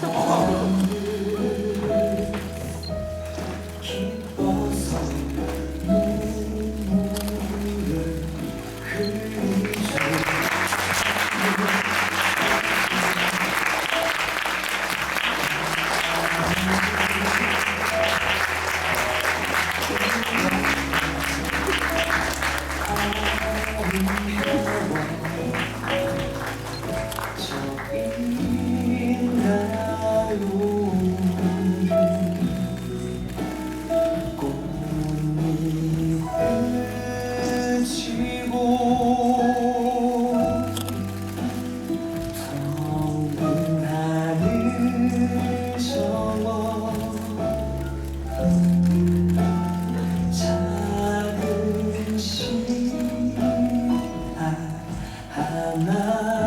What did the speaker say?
감사합니다. 了